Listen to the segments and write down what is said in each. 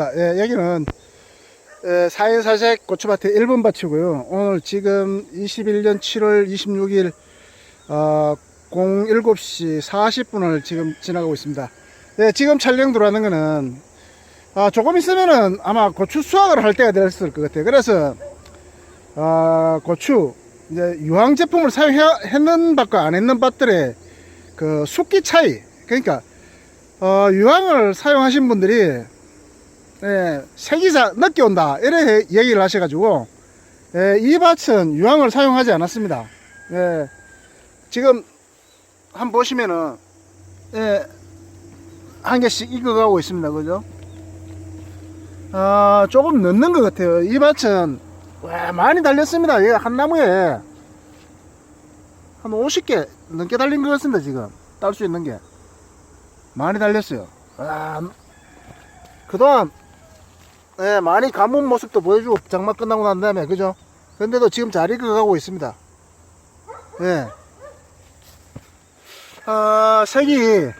예, 여기는 예, 4인 사색 고추밭의 1번 밭이고요. 오늘 지금 21년 7월 26일 어, 07시 40분을 지금 지나가고 있습니다. 예, 지금 촬영 들어가는 거는 아, 조금 있으면은 아마 고추 수확을 할 때가 됐을 것 같아요. 그래서 아, 고추 이제 유황 제품을 사용했는 밭과 안 했는 밭들의 그 숙기 차이 그러니까 어, 유황을 사용하신 분들이 예, 색이자 늦게 온다 이래 얘기를 하셔가지고 예, 이 밭은 유황을 사용하지 않았습니다. 예, 지금 한번 보시면은 예, 한 개씩 익어가고 있습니다. 그죠? 아, 조금 늦는 것 같아요. 이 밭은 와, 많이 달렸습니다. 이한 나무에 한 50개 넘게 달린 것 같습니다. 지금 딸 수 있는 게 많이 달렸어요. 아, 그동안 예, 많이 가문 모습도 보여주고 장마 끝나고 난 다음에 그죠? 근데도 지금 잘 익어가고 있습니다. 예. 아, 색이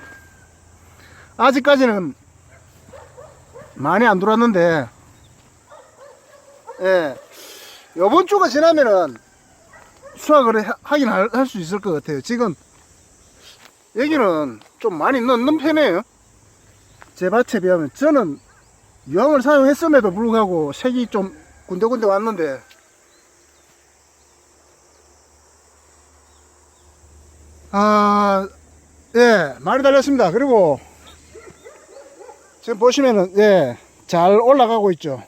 아직까지는 많이 안 들어왔는데 예. 요번 주가 지나면은 수확을 하- 하긴 할 수 있을 것 같아요. 지금 여기는 좀 많이 넣는 편이에요. 제 밭에 비하면 저는 유황을 사용했음에도 불구하고 색이 좀 군데군데 왔는데 아, 예, 많이 달렸습니다. 그리고 지금 보시면은 예, 잘 올라가고 있죠.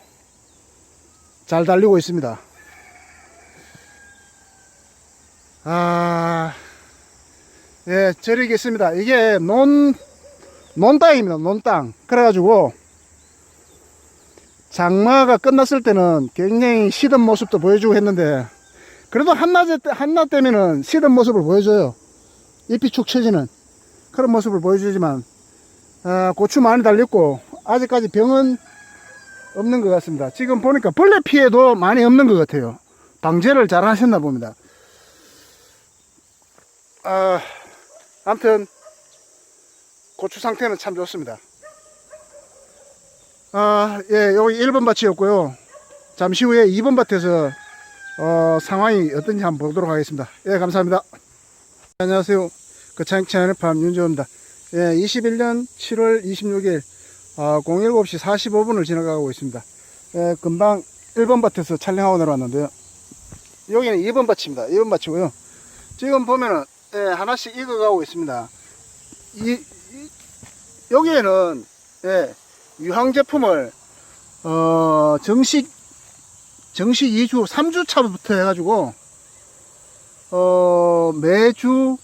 잘 달리고 있습니다. 아, 예, 저리겠습니다. 이게 논, 논땅입니다. 논땅. 그래가지고 장마가 끝났을 때는 굉장히 시든 모습도 보여주고 했는데 그래도 한낮에 때- 한낮 때면은 시든 모습을 보여줘요. 잎이 축 처지는 그런 모습을 보여주지만 아, 고추 많이 달렸고 아직까지 병은 없는 것 같습니다. 지금 보니까 벌레 피해도 많이 없는 것 같아요. 방제를 잘 하셨나 봅니다. 아, 아무튼 고추 상태는 참 좋습니다. 아, 예, 여기 1번 밭이었고요. 잠시 후에 2번 밭에서 어, 상황이 어떤지 한번 보도록 하겠습니다. 예, 감사합니다. 안녕하세요. 그 창천의 팜 윤조입니다. 예, 21년 7월 26일 어, 07시 45분을 지나가고 있습니다. 예, 금방 1번 밭에서 촬영하고 내려왔는데요. 여기는 2번 밭입니다. 2번 밭이고요. 지금 보면은 예, 하나씩 익어가고 있습니다. 이, 이- 여기에는 예, 유황 제품을 어, 정식 정식 2주 3주 차부터 해가지고 어, 매주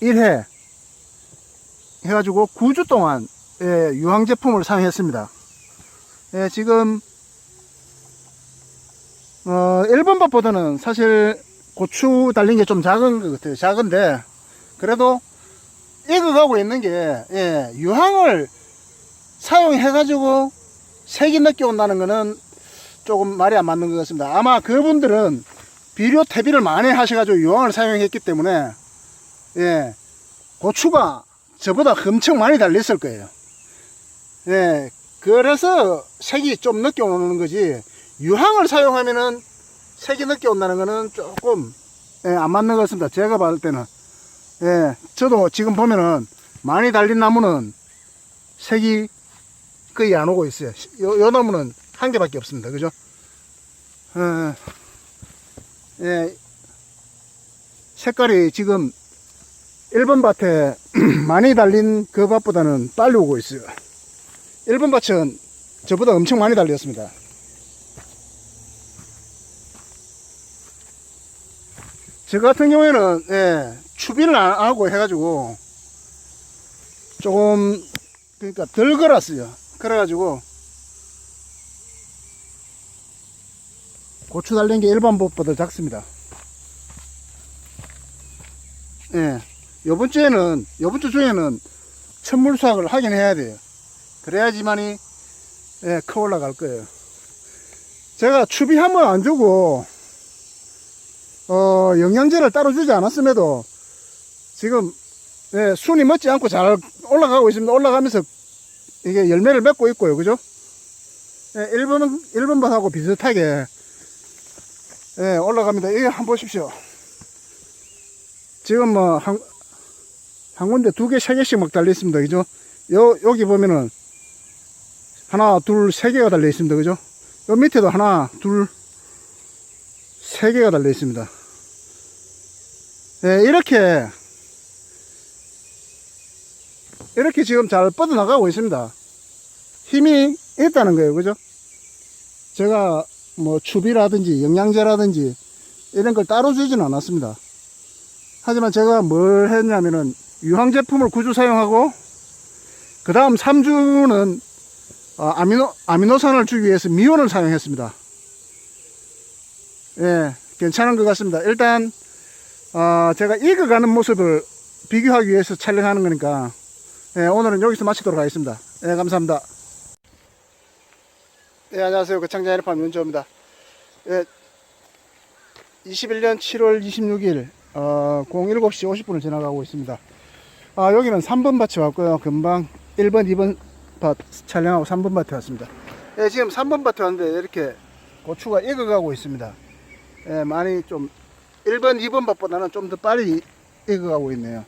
1회 해가지고 9주 동안 예, 유황 제품을 사용했습니다. 예, 지금 어, 1번 밭보다는 사실 고추 달린 게 좀 작은 것 같아요. 작은데 그래도 익어가고 있는 게 예, 유황을 사용해가지고 색이 늦게 온다는 거는 조금 말이 안 맞는 것 같습니다. 아마 그분들은 비료 퇴비를 많이 하셔가지고 유황을 사용했기 때문에 예, 고추가 저보다 엄청 많이 달렸을 거예요. 예, 그래서 색이 좀 늦게 오는 거지 유황을 사용하면은 색이 늦게 온다는 거는 조금 예, 안 맞는 것 같습니다. 제가 봤을 때는 예, 저도 지금 보면은 많이 달린 나무는 색이 거의 안 오고 있어요. 요, 요 나무는 한 개밖에 없습니다. 그죠? 어, 예, 색깔이 지금 1번 밭에 많이 달린 그 밭보다는 빨리 오고 있어요. 1번 밭은 저보다 엄청 많이 달렸습니다. 저 같은 경우에는 예, 추비를 안 하고 해가지고 조금 그러니까 덜 걸었어요. 그래가지고 고추 달린 게 일반 밭보다 작습니다. 예, 요번 주에는 요번 주 중에는 천물 수확을 하긴 해야 돼요. 그래야지만이 예, 커 올라갈 거예요. 제가 추비 한번 안 주고 어, 영양제를 따로 주지 않았음에도 지금 예, 순이 먹지 않고 잘 올라가고 있습니다. 올라가면서 이게 열매를 맺고 있고요. 그죠? 예, 1번, 1번밭하고 비슷하게, 예, 올라갑니다. 이게 한번 보십시오. 지금 뭐, 한, 한 군데 두 개, 세 개씩 막 달려 있습니다. 그죠? 요, 여기 보면은, 하나, 둘, 세 개가 달려 있습니다. 그죠? 요 밑에도 하나, 둘, 세 개가 달려 있습니다. 예, 이렇게, 이렇게 지금 잘 뻗어나가고 있습니다. 힘이 있다는 거예요. 그죠? 제가 뭐 추비라든지 영양제라든지 이런 걸 따로 주지는 않았습니다. 하지만 제가 뭘 했냐면은 유황 제품을 구주 사용하고 그 다음 3주는 어, 아미노, 아미노산을 주기 위해서 미온을 사용했습니다. 예, 괜찮은 것 같습니다. 일단, 어, 제가 익어가는 모습을 비교하기 위해서 촬영하는 거니까, 예, 오늘은 여기서 마치도록 하겠습니다. 예, 감사합니다. 예, 안녕하세요. 거창자 해리팜 윤조입니다. 예, 21년 7월 26일, 어, 07시 50분을 지나가고 있습니다. 아, 여기는 3번 밭에 왔고요. 금방 1번, 2번 밭 촬영하고 3번 밭에 왔습니다. 예, 지금 3번 밭에 왔는데 이렇게 고추가 익어가고 있습니다. 예, 많이 좀 1번, 2번 밭보다는 좀 더 빨리 익어가고 있네요.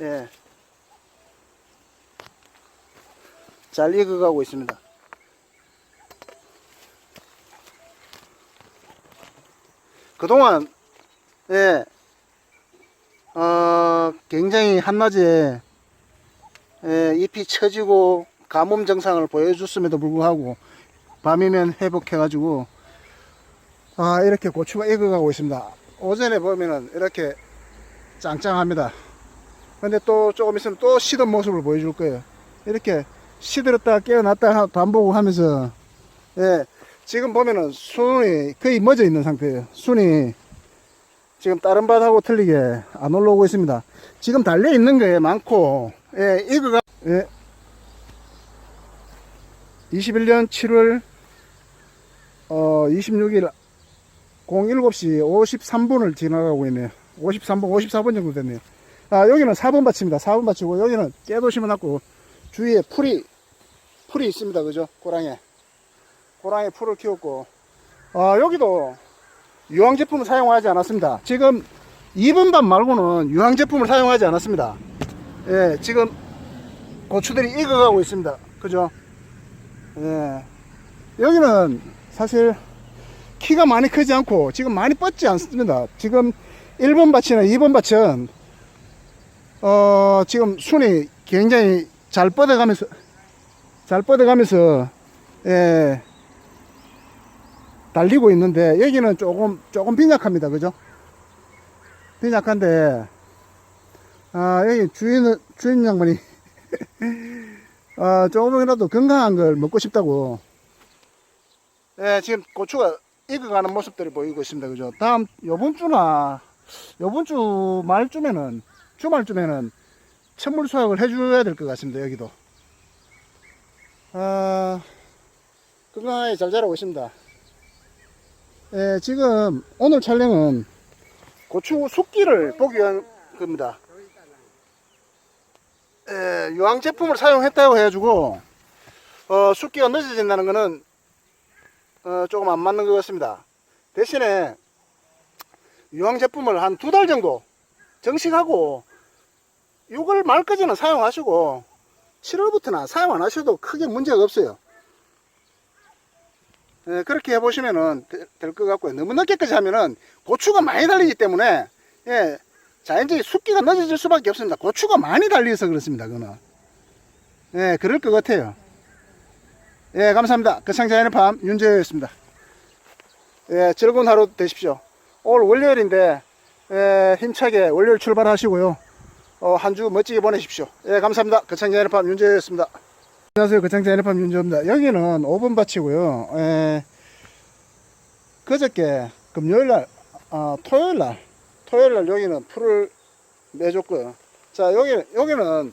예. 잘 익어가고 있습니다. 그동안, 예, 어, 굉장히 한낮에, 예, 잎이 처지고 가뭄 증상을 보여줬음에도 불구하고 밤이면 회복해가지고, 아, 이렇게 고추가 익어가고 있습니다. 오전에 보면은 이렇게 짱짱합니다. 근데 또 조금 있으면 또 시든 모습을 보여줄 거예요. 이렇게 시들었다 깨어났다 반복을 하면서, 예, 지금 보면은 순이 거의 멎어 있는 상태예요. 순이 지금 다른 밭하고 틀리게 안 올라오고 있습니다. 지금 달려 있는 게 많고, 예, 이거가, 예, 21년 7월, 어, 26일 07시 53분을 지나가고 있네요. 53분, 54분 정도 됐네요. 아, 여기는 4번 밭입니다. 4번 밭이고, 여기는 깨도 심어놨고, 주위에 풀이, 풀이 있습니다. 그죠? 고랑에. 고랑에 풀을 키웠고, 아, 여기도 유황 제품을 사용하지 않았습니다. 지금 2번 밭 말고는 유황 제품을 사용하지 않았습니다. 예, 지금 고추들이 익어가고 있습니다. 그죠? 예. 여기는 사실 키가 많이 크지 않고 지금 많이 뻗지 않습니다. 지금 1번 밭이나 2번 밭은 어, 지금 순이 굉장히 잘 뻗어가면서 잘 뻗어가면서 예, 달리고 있는데 여기는 조금 조금 빈약합니다. 그죠? 빈약한데 아, 여기 주인 주인 양반이 아, 조금이라도 건강한 걸 먹고 싶다고 예, 지금 고추가 익어가는 모습들이 보이고 있습니다. 그죠? 다음 요번 주나 요번 주 말쯤에는 주말쯤에는 천물 수확을 해줘야 될 것 같습니다. 여기도 아, 건강하게 잘 자라고 있습니다. 예, 지금 오늘 촬영은 고추 숙기를 보기 위한 겁니다. 예, 유황 제품을 사용했다고 해가지고 어, 숙기가 늦어진다는 것은 어, 조금 안 맞는 것 같습니다. 대신에 유황 제품을 한 두 달 정도 정식하고 6월 말까지는 사용하시고 7월부터는 사용 안 하셔도 크게 문제가 없어요. 예, 그렇게 해보시면은 될것 같고요. 너무 늦게까지 하면은 고추가 많이 달리기 때문에 예, 자연적인 숙기가 늦어질 수밖에 없습니다. 고추가 많이 달려서 그렇습니다. 그거는 예, 그럴 것 같아요. 예, 감사합니다. 거창자연의 밤 윤재였습니다. 예, 즐거운 하루 되십시오. 오늘 월요일인데 예, 힘차게 월요일 출발하시고요. 어, 한 주 멋지게 보내십시오. 예, 감사합니다. 거창자연의 밤 윤재였습니다. 안녕하세요. 거창자연의 밤 윤재입니다. 여기는 5번 밭이고요. 예, 그저께 금요일 날, 아, 토요일 날, 토요일 날 여기는 풀을 내줬고요. 자, 여기, 여기는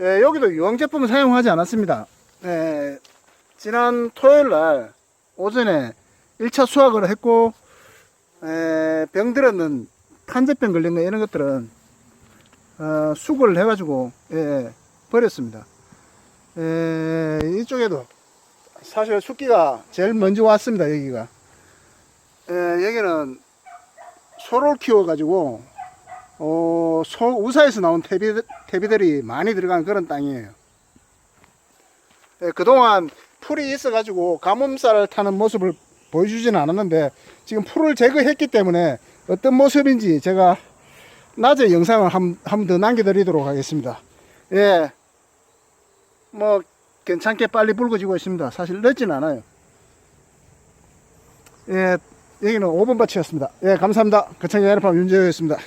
예, 여기도 유황 제품을 사용하지 않았습니다. 예, 지난 토요일 날 오전에 1차 수확을 했고, 에, 병들었는 탄저병 걸린 거 이런 것들은 어, 수거를 해가지고 예, 예, 버렸습니다. 예, 이쪽에도 사실 숫기가 제일 먼저 왔습니다. 여기가 예, 여기는 소를 키워가지고 어, 소 우사에서 나온 퇴비, 퇴비들이 많이 들어간 그런 땅이에요. 예, 그동안 풀이 있어가지고 가뭄살을 타는 모습을 보여주지는 않았는데 지금 풀을 제거했기 때문에 어떤 모습인지 제가 낮에 영상을 한 번 더 남겨드리도록 하겠습니다. 예, 뭐 괜찮게 빨리 붉어지고 있습니다. 사실 늦진 않아요. 예, 여기는 5번 밭이었습니다. 예, 감사합니다. 거창 야르팜 윤재호였습니다.